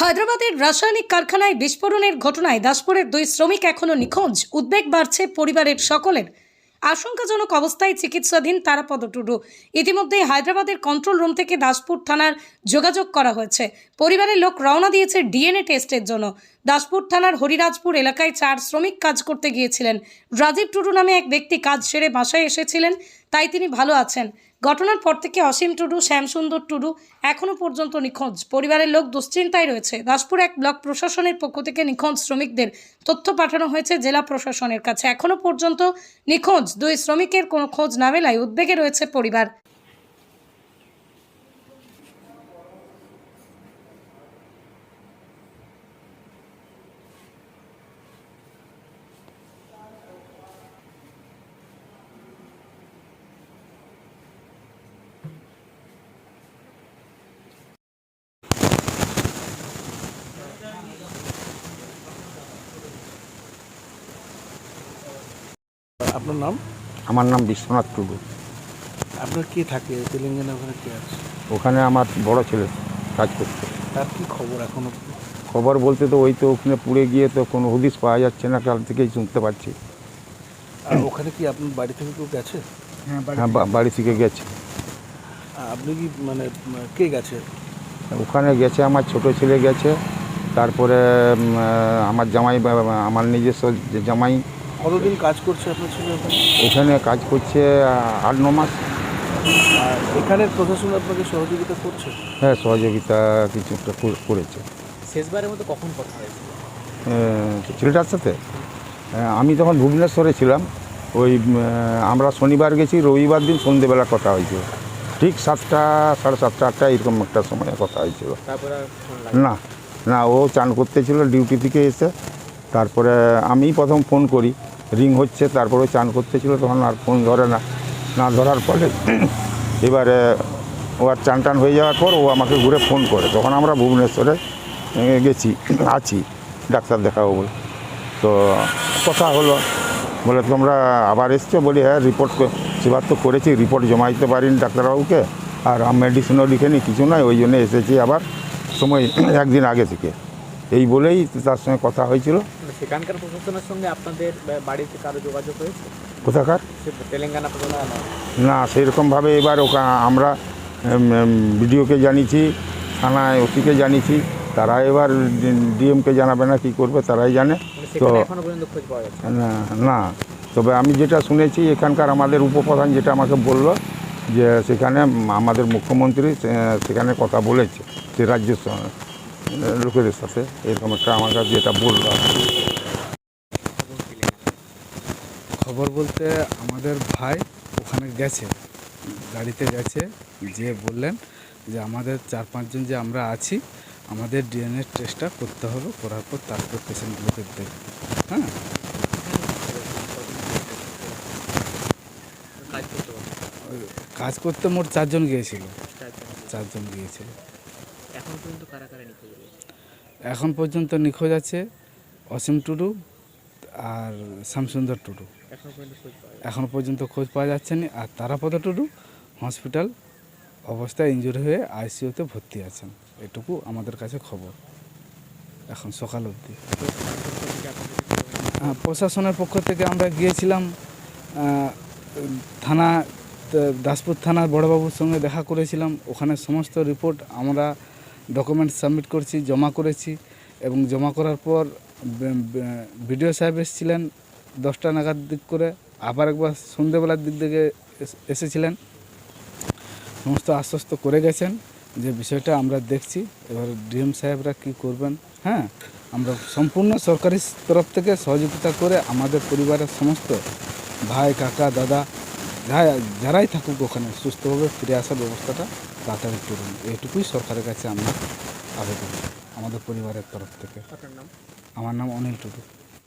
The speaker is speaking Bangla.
হায়দ্রাবাদের রাসায়নিক কারখানায় বিস্ফোরণের ঘটনায় দাসপুরের দুই শ্রমিক এখনও নিখোঁজ। উদ্বেগ বাড়ছে পরিবারের সকলের। আশঙ্কাজনক অবস্থায় চিকিৎসাধীন তারাপদ টুডু। ইতিমধ্যেই হায়দ্রাবাদের কন্ট্রোল রুম থেকে দাসপুর থানার যোগাযোগ করা হয়েছে। পরিবারের লোক রওনা দিয়েছে ডিএনএ টেস্টের জন্য। দাসপুর থানার হরিরাজপুর এলাকায় চার শ্রমিক কাজ করতে গিয়েছিলেন। রাজীব টুডু নামে এক ব্যক্তি কাজ সেরে বাসায় এসেছিলেন, তাই তিনি ভালো আছেন। ঘটনার পর থেকে অসীম টুডু, শ্যামসুন্দর টুডু এখনও পর্যন্ত নিখোঁজ। পরিবারের লোক দুশ্চিন্তায় রয়েছে। দাসপুর এক ব্লক প্রশাসনের পক্ষ থেকে নিখোঁজ শ্রমিকদের তথ্য পাঠানো হয়েছে জেলা প্রশাসনের কাছে। এখনও পর্যন্ত নিখোঁজ। দুই শ্রমিকের কোনো খোঁজ না মেলায় উদ্বেগে রয়েছে পরিবার। আপনার নাম? আমার নাম বিশ্বনাথ টুডু আপনার কে থাকে? তেলেঙ্গানা ওখানে কে আছে? ওখানে আমার বড় ছেলে কাজ করছে। তার কি খবর এখনও? খবর বলতে তো ওই তো ওখানে পুড়ে গিয়ে তো কোনো হদিস পাওয়া যাচ্ছে না কাল থেকেই শুনতে পাচ্ছি। আর ওখানে কি আপনার বাড়ি থেকে কেউ গেছে? হ্যাঁ বা- বাড়ি থেকে গেছে। আর আপনি কি মানে উম, কে গেছে? ওখানে গেছে আমার ছোট ছেলে গেছে। তারপরে উম, আহ, আমার জামাই বা- বা- আমার নিজস্ব যে জামাই কতদিন কাজ করছে আপনার ছেলে ওখানে? কাজ করছে আট ন মাস। আর এখানের প্রশাসন আপনাকে সহযোগিতা করছে? হ্যাঁ সহযোগিতা কিছুটা কর- করেছে। শেষবারের মতো কখন কথা হয়েছিল আহ, ছেলেটার সাথে? আহ, আমি তখন ভুবনেশ্বরে ছিলাম ওই উম, আহ, আমরা শনিবার গেছি রবিবার দিন সন্ধেবেলা কথা হয়েছিল। ঠিক সাতটা সাড়ে সাতটা আটটা এরকম একটা সময় কথা হয়েছিল। তারপরে আর ফোন লাগে না না ও চান করতে ছিল ডিউটি থেকে এসে। তারপরে আমি প্রথম ফোন করি। রিং হচ্ছে, তারপরে চান করতে ছিল তখন আর ফোন ধরে না। না ধরার ফলে এবারে ও আর চান টান হয়ে যাওয়ার পর ও আমাকে ঘুরে ফোন করে। তখন আমরা ভুবনেশ্বরে গেছি, আছি, ডাক্তার দেখাবো বলে। তো কথা হলো, বলে, তোমরা আবার এসছো? বলি হ্যাঁ রিপোর্ট সেবার তো করেছি, রিপোর্ট জমা দিতে পারিনি ডাক্তারবাবুকে। আর মেডিসিনও লিখে লিখেনি কিছু নয় ওই জন্য এসেছি আবার সময় একদিন আগে থেকে। এই বলেই তার সঙ্গে কথা হয়েছিল। মানে সেখানকার প্রশাসনের সঙ্গে আপনাদের বাড়িতে কারও যোগাযোগ হয়েছে? কোথাকার? তেলেঙ্গানা না সেরকমভাবে এবার ওকা আমরা বিডিওকে জানিয়েছি থানায় ওসিকে জানিয়েছি তারা এবার ডিএমকে জানাবে না কি করবে তারাই জানে। মানে তো না তবে আমি যেটা শুনেছি এখানকার আমাদের উপপ্রধান যেটা আমাকে বলল যে সেখানে আমাদের মুখ্যমন্ত্রী সেখানে কথা বলেছে সে রাজ্যের লোকেদের সাথে এরকম একটা আমার কাছে যেটা বলল খবর বলতে আমাদের ভাই ওখানে গেছে, গাড়িতে গেছে যে বললেন যে আমাদের চার পাঁচজন যে আমরা আছি, আমাদের ডিএনএ টেস্টটা করতে হবে, করার পর তারপর পেশেন্টগুলোকে দেখবে হ্যাঁ? কাজ করতে মোট চারজন গিয়েছিল। চারজন গিয়েছিল। এখনও পর্যন্ত কারা কারা নিখোঁজ রয়েছে এখন পর্যন্ত নিখোঁজ আছে অসীম টুডু আর শ্যামসুন্দর টুডু। এখনও পর্যন্ত খোঁজ পাওয়া যাচ্ছে না। আর তারাপদ টুডু হসপিটাল অবস্থায় ইনজুরি হয়ে আইসিইউতে ভর্তি আছেন। এটুকু আমাদের কাছে খবর এখন সকাল অবধি। প্রশাসনের পক্ষ থেকে আমরা গিয়েছিলাম থানা দাসপুর থানার বড়বাবুর সঙ্গে দেখা করেছিলাম। ওখানে সমস্ত রিপোর্ট আমরা ডকুমেন্ট সাবমিট করছি, জমা করেছি এবং জমা করার পর বিডিও সাহেব এসেছিলেন দশটা নাগাদ দিক করে, আবার একবার সন্ধেবেলার দিক থেকে এস- এসেছিলেন। সমস্ত আশ্বস্ত করে গেছেন যে বিষয়টা আমরা দেখছি, এবার ডিএম সাহেবরা কি করবেন হ্যাঁ? আমরা সম্পূর্ণ সরকারি তরফ থেকে সহযোগিতা করে আমাদের পরিবারের সমস্ত ভাই, কাকা, দাদা যারাই থাকুক ওখানে সুস্থভাবে ফিরে আসার ব্যবস্থাটা তাড়াতাড়ি করুন। এটুকুই সরকারের কাছে আমরা আবেদন আমাদের পরিবারের তরফ থেকে। আমার নাম অনিল টুডু।